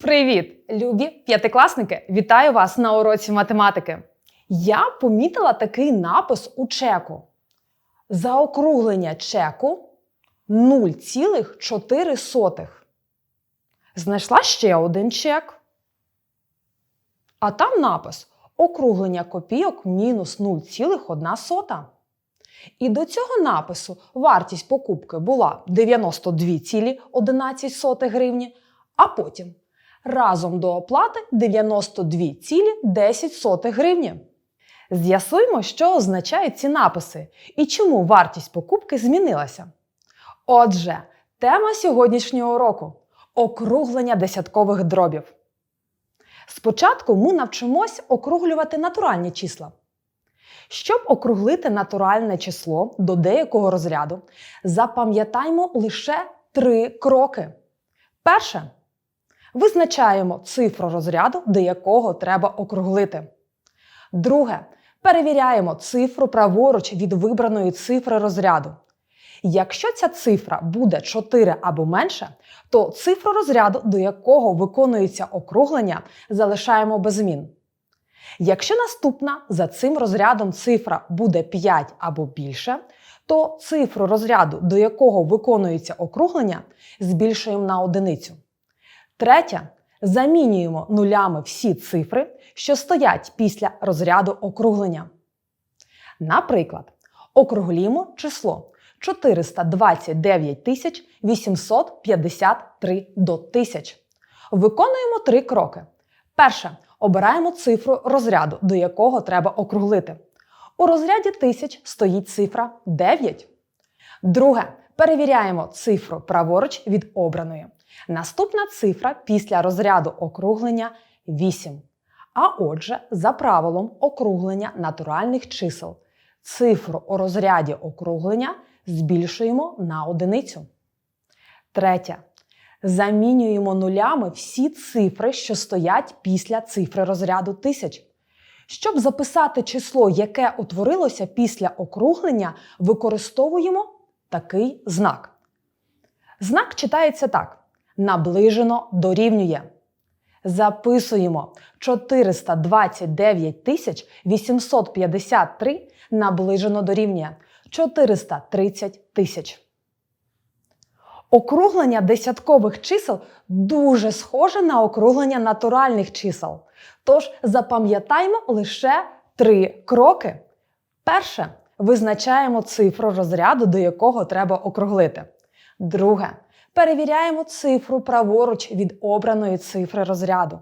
Привіт, любі п'ятикласники! Вітаю вас на уроці математики. Я помітила такий напис у чеку. Заокруглення чеку 0,4. Знайшла ще один чек. А там напис округлення копійок мінус 0,1. І до цього напису вартість покупки була 92,11 гривні, а потім разом до оплати 92,10 гривні. З'ясуємо, що означають ці написи і чому вартість покупки змінилася. Отже, тема сьогоднішнього уроку округлення десяткових дробів. Спочатку ми навчимось округлювати натуральні числа. Щоб округлити натуральне число до деякого розряду, запам'ятаймо лише три кроки. Перше. Визначаємо цифру розряду, до якого треба округлити. Друге. Перевіряємо цифру праворуч від вибраної цифри розряду. Якщо ця цифра буде 4 або менше, то цифру розряду, до якого виконується округлення, залишаємо без змін. Якщо наступна за цим розрядом цифра буде 5 або більше, то цифру розряду, до якого виконується округлення, збільшуємо на одиницю. Третє. Замінюємо нулями всі цифри, що стоять після розряду округлення. Наприклад, округлімо число 429 853 до 1000. Виконуємо три кроки. Перше. Обираємо цифру розряду, до якого треба округлити. У розряді 1000 стоїть цифра 9. Друге. Перевіряємо цифру праворуч від обраної. Наступна цифра після розряду округлення 8. А отже, за правилом округлення натуральних чисел, цифру у розряді округлення збільшуємо на одиницю. Третє. Замінюємо нулями всі цифри, що стоять після цифри розряду 1000. Щоб записати число, яке утворилося після округлення, використовуємо такий знак. Знак читається так: наближено дорівнює. Записуємо 429 853 наближено дорівнює 430 тисяч. Округлення десяткових чисел дуже схоже на округлення натуральних чисел. Тож запам'ятаймо лише три кроки. Перше. Визначаємо цифру розряду, до якого треба округлити. Друге. Перевіряємо цифру праворуч від обраної цифри розряду.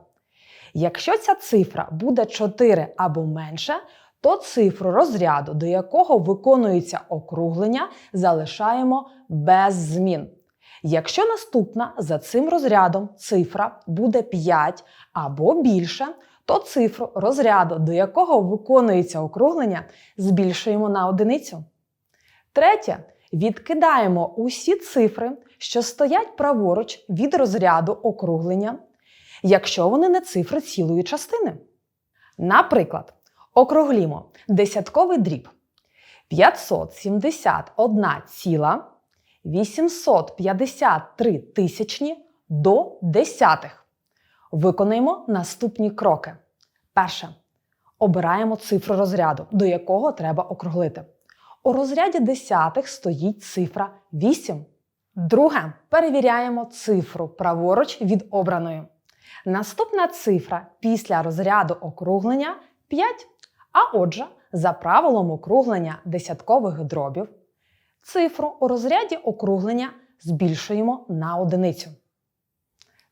Якщо ця цифра буде 4 або менше, то цифру розряду, до якого виконується округлення, залишаємо без змін. Якщо наступна за цим розрядом цифра буде 5 або більше, то цифру розряду, до якого виконується округлення, збільшуємо на одиницю. Третє. Відкидаємо усі цифри, що стоять праворуч від розряду округлення, якщо вони не цифри цілої частини. Наприклад, округлімо десятковий дріб 571 ціла 853 тисячні до десятих. Виконаємо наступні кроки. Перше. Обираємо цифру розряду, до якого треба округлити. У розряді десятих стоїть цифра 8. Друге. Перевіряємо цифру праворуч від обраної. Наступна цифра після розряду округлення 5. А отже, за правилом округлення десяткових дробів, цифру у розряді округлення збільшуємо на одиницю.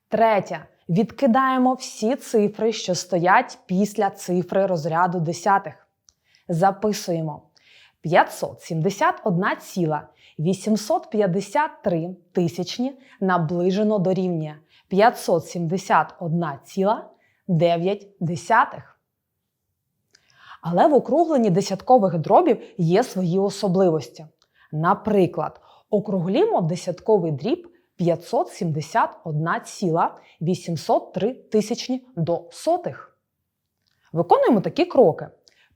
Третє. Відкидаємо всі цифри, що стоять після цифри розряду десятих. Записуємо 571,853 тисячні наближено дорівнює 571,9. Але в округленні десяткових дробів є свої особливості. Наприклад, округлімо десятковий дріб 571,803 тисячні до сотих. Виконуємо такі кроки.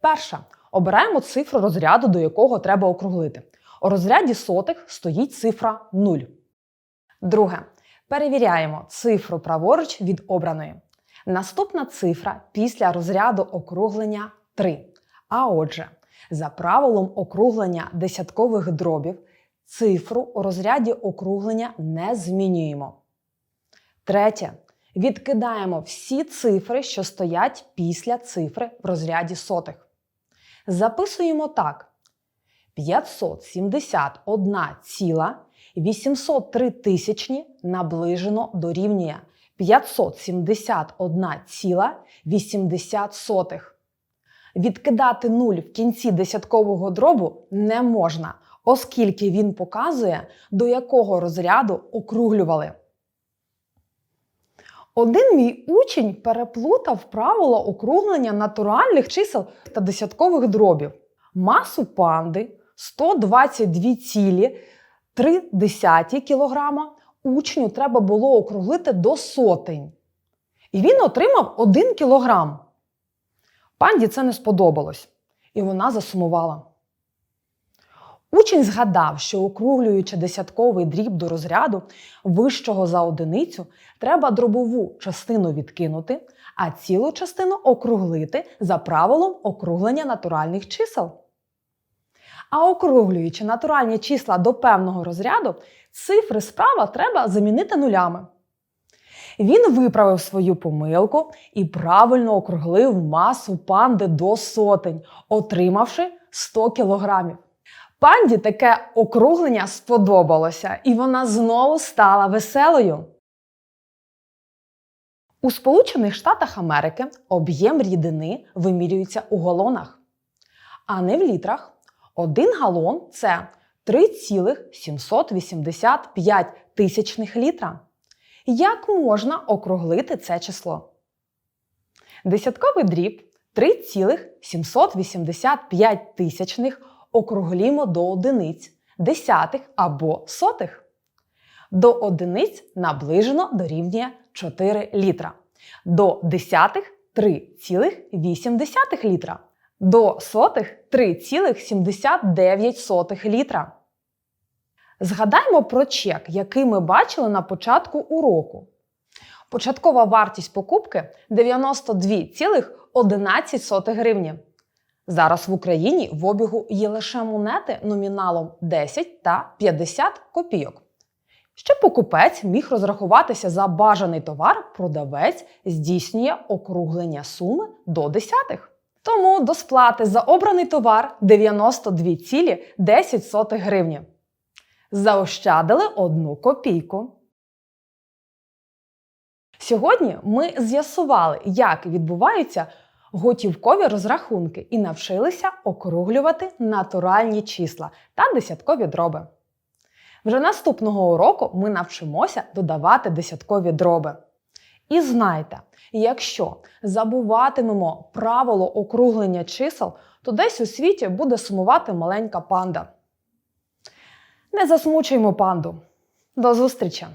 Перша. Обираємо цифру розряду, до якого треба округлити. У розряді сотих стоїть цифра 0. Друге. Перевіряємо цифру праворуч від обраної. Наступна цифра після розряду округлення 3. А отже, за правилом округлення десяткових дробів, цифру у розряді округлення не змінюємо. Третє. Відкидаємо всі цифри, що стоять після цифри в розряді сотих. Записуємо так: 571,803 тисячні наближено дорівнює 571,80. Відкидати нуль в кінці десяткового дробу не можна, оскільки він показує, до якого розряду округлювали. Один мій учень переплутав правило округлення натуральних чисел та десяткових дробів. Масу панди 122,3 кг учню треба було округлити до сотень. І він отримав 1 кг. Панді це не сподобалось, і вона засумувала. Учень згадав, що округлюючи десятковий дріб до розряду вищого за одиницю, треба дробову частину відкинути, а цілу частину округлити за правилом округлення натуральних чисел. А округлюючи натуральні числа до певного розряду, цифри справа треба замінити нулями. Він виправив свою помилку і правильно округлив масу панди до сотень, отримавши 100 кілограмів. Панді таке округлення сподобалося, і вона знову стала веселою. У Сполучених Штатах Америки об'єм рідини вимірюється у галонах, а не в літрах. Один галон це 3,785 тисячних літра. Як можна округлити це число? Десятковий дріб 3,785 тисячних округлімо до одиниць, десятих або сотих. До одиниць наближено дорівнює 4 літра. До десятих 3,8 літра. До сотих 3,79 літра. Згадаймо про чек, який ми бачили на початку уроку. Початкова вартість покупки 92,11 гривні. Зараз в Україні в обігу є лише монети номіналом 10 та 50 копійок. Щоб покупець міг розрахуватися за бажаний товар, продавець здійснює округлення суми до десятих. Тому до сплати за обраний товар 92,10 гривні. Заощадили одну копійку. Сьогодні ми з'ясували, як відбуваються готівкові розрахунки і навчилися округлювати натуральні числа та десяткові дроби. Вже наступного уроку ми навчимося додавати десяткові дроби. І знайте, якщо забуватимемо правило округлення чисел, то десь у світі буде сумувати маленька панда. Не засмучуємо панду. До зустрічі!